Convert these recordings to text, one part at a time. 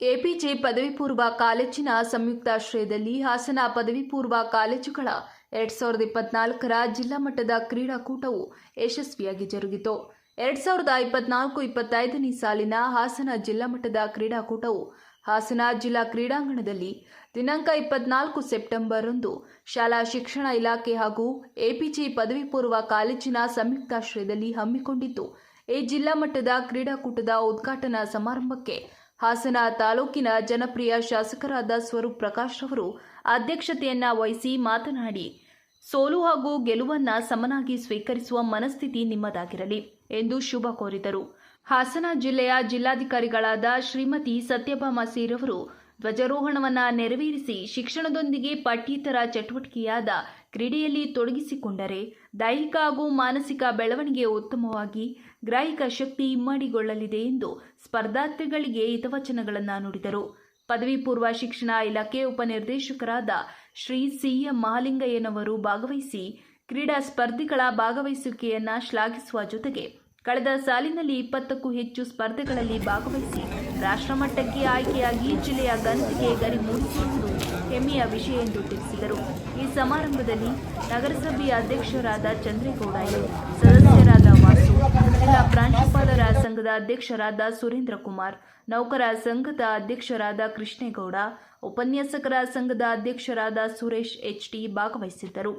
APJ ಪದವಿ ಪೂರ್ವ ಕಾಲೇಜಿನ ಸಂಯುಕ್ತಾಶ್ರಯದಲ್ಲಿ ಹಾಸನ ಪದವಿ ಪೂರ್ವ ಕಾಲೇಜುಗಳ ಎರಡ್ ಸಾವಿರದ ಇಪ್ಪತ್ನಾಲ್ಕರ ಜಿಲ್ಲಾ ಮಟ್ಟದ ಕ್ರೀಡಾಕೂಟವು ಯಶಸ್ವಿಯಾಗಿ ಜರುಗಿತು. ಎರಡ್ ಸಾವಿರದ ಇಪ್ಪತ್ನಾಲ್ಕು ಇಪ್ಪತ್ತೈದನೇ ಸಾಲಿನ ಹಾಸನ ಜಿಲ್ಲಾ ಮಟ್ಟದ ಕ್ರೀಡಾಕೂಟವು ಹಾಸನ ಜಿಲ್ಲಾ ಕ್ರೀಡಾಂಗಣದಲ್ಲಿ ದಿನಾಂಕ ಇಪ್ಪತ್ನಾಲ್ಕು ಸೆಪ್ಟೆಂಬರ್ರಂದು ಶಾಲಾ ಶಿಕ್ಷಣ ಇಲಾಖೆ ಹಾಗೂ ಎಪಿಜೆ ಪದವಿ ಪೂರ್ವ ಕಾಲೇಜಿನ ಸಂಯುಕ್ತಾಶ್ರಯದಲ್ಲಿ ಹಮ್ಮಿಕೊಂಡಿತ್ತು ಈ ಜಿಲ್ಲಾ ಮಟ್ಟದ ಕ್ರೀಡಾಕೂಟದ ಉದ್ಘಾಟನಾ ಸಮಾರಂಭಕ್ಕೆ ಹಾಸನ ತಾಲೂಕಿನ ಜನಪ್ರಿಯ ಶಾಸಕರಾದ ಸ್ವರೂಪ್ ಪ್ರಕಾಶ್ ಅವರು ಅಧ್ಯಕ್ಷತೆಯನ್ನ ವಹಿಸಿ ಮಾತನಾಡಿ, ಸೋಲು ಹಾಗೂ ಗೆಲುವನ್ನ ಸಮನಾಗಿ ಸ್ವೀಕರಿಸುವ ಮನಸ್ಥಿತಿ ನಿಮ್ಮದಾಗಿರಲಿ ಎಂದು ಶುಭ ಕೋರಿದರು. ಹಾಸನ ಜಿಲ್ಲೆಯ ಜಿಲ್ಲಾಧಿಕಾರಿಗಳಾದ ಶ್ರೀಮತಿ ಸತ್ಯಭಾಮ ಸೀರವರು ಧ್ವಜಾರೋಹಣವನ್ನು ನೆರವೇರಿಸಿ ಶಿಕ್ಷಣದೊಂದಿಗೆ ಪಠ್ಯೇತರ ಚಟುವಟಿಕೆಯಾದ ಕ್ರೀಡೆಯಲ್ಲಿ ತೊಡಗಿಸಿಕೊಂಡರೆ ದೈಹಿಕ ಹಾಗೂ ಮಾನಸಿಕ ಬೆಳವಣಿಗೆ ಉತ್ತಮವಾಗಿ ಗ್ರಾಹಿಕ ಶಕ್ತಿ ಇಮ್ಮಡಿಗೊಳ್ಳಲಿದೆ ಎಂದು ಸ್ಪರ್ಧಾರ್ಥಿಗಳಿಗೆ ಹಿತವಚನಗಳನ್ನು ನುಡಿದರು. ಪದವಿ ಪೂರ್ವ ಶಿಕ್ಷಣ ಇಲಾಖೆ ಉಪನಿರ್ದೇಶಕರಾದ ಶ್ರೀ ಸಿಎಂ ಮಹಾಲಿಂಗಯ್ಯನವರು ಭಾಗವಹಿಸಿ ಕ್ರೀಡಾ ಸ್ಪರ್ಧಿಗಳ ಭಾಗವಹಿಸುವಿಕೆಯನ್ನು ಶ್ಲಾಘಿಸುವ ಜೊತೆಗೆ ಕಳೆದ ಸಾಲಿನಲ್ಲಿ ಇಪ್ಪತ್ತಕ್ಕೂ ಹೆಚ್ಚು ಸ್ಪರ್ಧೆಗಳಲ್ಲಿ ಭಾಗವಹಿಸಿ ರಾಷ್ಟ್ರಮಟ್ಟಕ್ಕೆ ಆಯ್ಕೆಯಾಗಿ ಜಿಲ್ಲೆಯ ಘನತೆಗೆ ಗರಿ ಮೂಡಿಸಿರುವುದು ಹೆಮ್ಮೆಯ ವಿಷಯ ಎಂದು ತಿಳಿಸಿದರು. ಈ ಸಮಾರಂಭದಲ್ಲಿ ನಗರಸಭೆಯ ಅಧ್ಯಕ್ಷರಾದ ಚಂದ್ರೇಗೌಡ ಸದಸ್ಯರಾದ ಪ್ರಾಂಶುಪಾಲರ ಸಂಘದ ಅಧ್ಯಕ್ಷರಾದ ಸುರೇಂದ್ರ ಕುಮಾರ್, ನೌಕರ ಸಂಘದ ಅಧ್ಯಕ್ಷರಾದ ಕೃಷ್ಣೇಗೌಡ, ಉಪನ್ಯಾಸಕರ ಸಂಘದ ಅಧ್ಯಕ್ಷರಾದ ಸುರೇಶ್ ಎಚ್ ಟಿ ಭಾಗವಹಿಸಿದ್ದರು.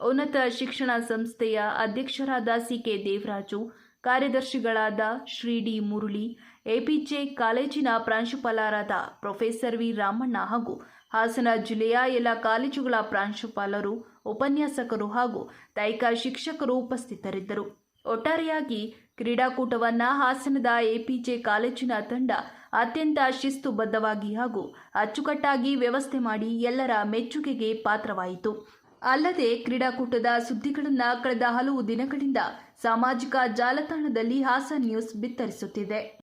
ಉನ್ನತ ಶಿಕ್ಷಣ ಸಂಸ್ಥೆಯ ಅಧ್ಯಕ್ಷರಾದ ಸಿ ಕೆ ದೇವರಾಜು, ಕಾರ್ಯದರ್ಶಿಗಳಾದ ಶ್ರೀ ಡಿ ಮುರಳಿ, ಎಪಿಜೆ ಕಾಲೇಜಿನ ಪ್ರಾಂಶುಪಾಲರಾದ ಪ್ರೊಫೆಸರ್ ವಿ ರಾಮಣ್ಣ ಹಾಗೂ ಹಾಸನ ಜಿಲ್ಲೆಯ ಎಲ್ಲ ಕಾಲೇಜುಗಳ ಪ್ರಾಂಶುಪಾಲರು, ಉಪನ್ಯಾಸಕರು ಹಾಗೂ ದೈಹಿಕ ಶಿಕ್ಷಕರು ಉಪಸ್ಥಿತರಿದ್ದರು. ಒಟ್ಟಾರೆಯಾಗಿ ಕ್ರೀಡಾಕೂಟವನ್ನ ಹಾಸನದ ಎಪಿಜೆ ಕಾಲೇಜಿನ ತಂಡ ಅತ್ಯಂತ ಶಿಸ್ತುಬದ್ಧವಾಗಿ ಹಾಗೂ ಅಚ್ಚುಕಟ್ಟಾಗಿ ವ್ಯವಸ್ಥೆ ಮಾಡಿ ಎಲ್ಲರ ಮೆಚ್ಚುಗೆಗೆ ಪಾತ್ರವಾಯಿತು. ಅಲ್ಲದೆ ಕ್ರೀಡಾಕೂಟದ ಸುದ್ದಿಗಳನ್ನ ಕಳೆದ ಹಲವು ದಿನಗಳಿಂದ ಸಾಮಾಜಿಕ ಜಾಲತಾಣದಲ್ಲಿ ಹಾಸನ್ ನ್ಯೂಸ್ ಬಿತ್ತರಿಸುತ್ತಿದೆ.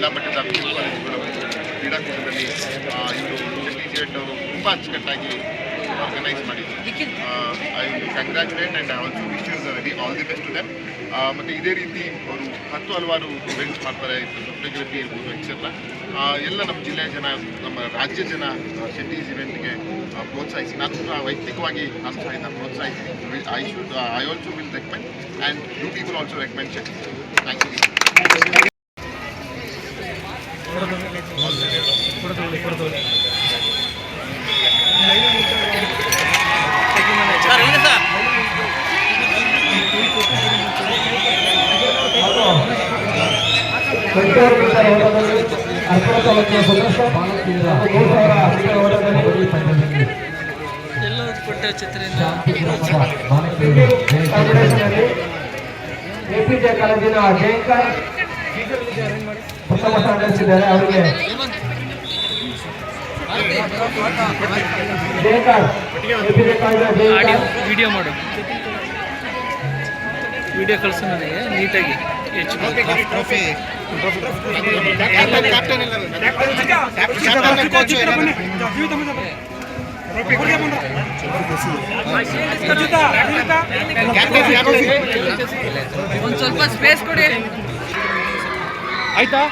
ಜಿಲ್ಲಾ ಮಟ್ಟದ ಕಾಲೇಜುಗಳ ಕ್ರೀಡಾಕೂಟದಲ್ಲಿ ಇವರು ಇವೆಂಟ್ ಅವರು ತುಂಬ ಅಚ್ಚುಕಟ್ಟಾಗಿ ಆರ್ಗನೈಸ್ ಮಾಡಿದ್ರು. I congratulate and also wish you very all the best to them ಮತ್ತು ಇದೇ ರೀತಿ ಅವರು ಹತ್ತು ಹಲವಾರು ಇವೆಂಟ್ಸ್ ಮಾಡ್ತಾರೆ. ಫೋಟೋಗ್ರಫಿ ಇರ್ಬೋದು ಎಕ್ಸೆಟ್ರಾ ಎಲ್ಲ ನಮ್ಮ ಜಿಲ್ಲೆಯ ಜನ ನಮ್ಮ ರಾಜ್ಯ ಜನ ಸಿಟೀಸ್ ಇವೆಂಟ್ಗೆ ಪ್ರೋತ್ಸಾಹಿಸಿ. ನಾನು ಕೂಡ ವೈಯಕ್ತಿಕವಾಗಿ ನಾನು ಸಹ ಇದನ್ನು ಪ್ರೋತ್ಸಾಹಿಸಿ. I should I also will recommend and you people also recommend set thank you ಮೂರು ಸಾವಿರ ಮೀಟರ್ ಓಟದಲ್ಲಿ ಕಾಂಪಿಟೇಷನ್ನಲ್ಲಿ ಎಪಿಜೆ ಕಾಲೇಜಿನ ಜಯಂಕರ್ ಪ್ರಥಮ ಸ್ಥಾನ ಅವರಿಗೆ ಜಯಂಕರ್ ವಿಡಿಯೋ ಮಾಡು. ವಿಡಿಯೋ ಕಳಿಸು ನನಗೆ ನೀಟಾಗಿ. ಹೆಚ್ಚು ಒಂದು ಸ್ವಲ್ಪ ಸ್ಪೇಸ್ ಕೊಡಿ. ಆಯ್ತಾ?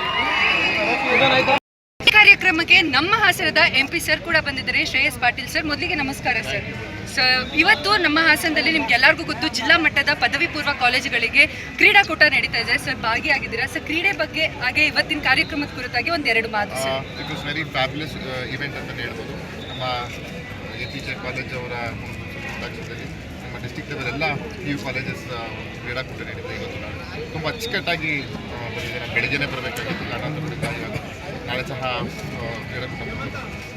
ಕಾರ್ಯಕ್ರಮಕ್ಕೆ ನಮ್ಮ ಹಾಸನದ ಎಂ ಪಿ ಸರ್ ಕೂಡ ಬಂದಿದ್ದಾರೆ. ಶ್ರೇಯಸ್ ಪಾಟೀಲ್ ಸರ್ ಮೊದಲಿಗೆ ನಮಸ್ಕಾರ ಸರ್. ಸೊ ಇವತ್ತು ನಮ್ಮ ಹಾಸನದಲ್ಲಿ ನಿಮ್ಗೆ ಎಲ್ಲರಿಗೂ ಗೊತ್ತು ಜಿಲ್ಲಾ ಮಟ್ಟದ ಪದವಿ ಪೂರ್ವ ಕಾಲೇಜುಗಳಿಗೆ ಕ್ರೀಡಾಕೂಟ ನಡೀತಾ ಇದೆ. ಸರ್ ಭಾಗಿಯಾಗಿದ್ದೀರಾ? ಸರ್ ಕ್ರೀಡೆ ಬಗ್ಗೆ ಹಾಗೆ ಇವತ್ತಿನ ಕಾರ್ಯಕ್ರಮದ ಕುರಿತಾಗಿ ಒಂದೆರಡು ಮಾತು ವೆರಿ ಫ್ಯಾಬ್ಯುಲಸ್ ಇವೆಂಟ್ ಅಂತ ಹೇಳ್ಬೋದು. ನಮ್ಮ ಎ ಪಿ ಜೆ ಕಾಲೇಜ್ ಅವರ ನಮ್ಮ ಡಿಸ್ಟಿಕ್ ಲೆವೆಲ್ ಎಲ್ಲ ಪಿ ಯು ಕಾಲೇಜಸ್ ಕ್ರೀಡಾಕೂಟ ನಡೀತಾ ಇವತ್ತು ನಾಳೆ ತುಂಬ ಅಚ್ಚುಕಟ್ಟಾಗಿ ಆ, ಬಂದಿದೆ ಬೆಳಗ್ಗೆನೇ ಬರಬೇಕಾಗಿತ್ತು. ಕಾರಣಾಂತರಗಳಿಂದ ಇವಾಗ ಆ, ಕ್ರೀಡಾಕೂಟ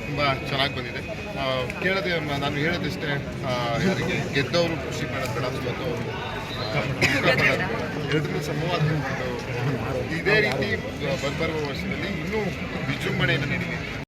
ತುಂಬ ಚೆನ್ನಾಗಿ ಬಂದಿದೆ. ಕೇಳದೆ ನಾನು ಹೇಳೋದಿಷ್ಟೇ ಯಾರಿಗೆ ಗೆದ್ದವರು ಖುಷಿ ಪಡೋದು. ಸೋತವರು ಎರಡನ್ನೂ ಸಮವಾದ ಇದೇ ರೀತಿ ಬರ್ಬರುವ ವರ್ಷದಲ್ಲಿ ಇನ್ನೂ ವಿಜೃಂಭಣೆಯನ್ನು ನಡೀತಾ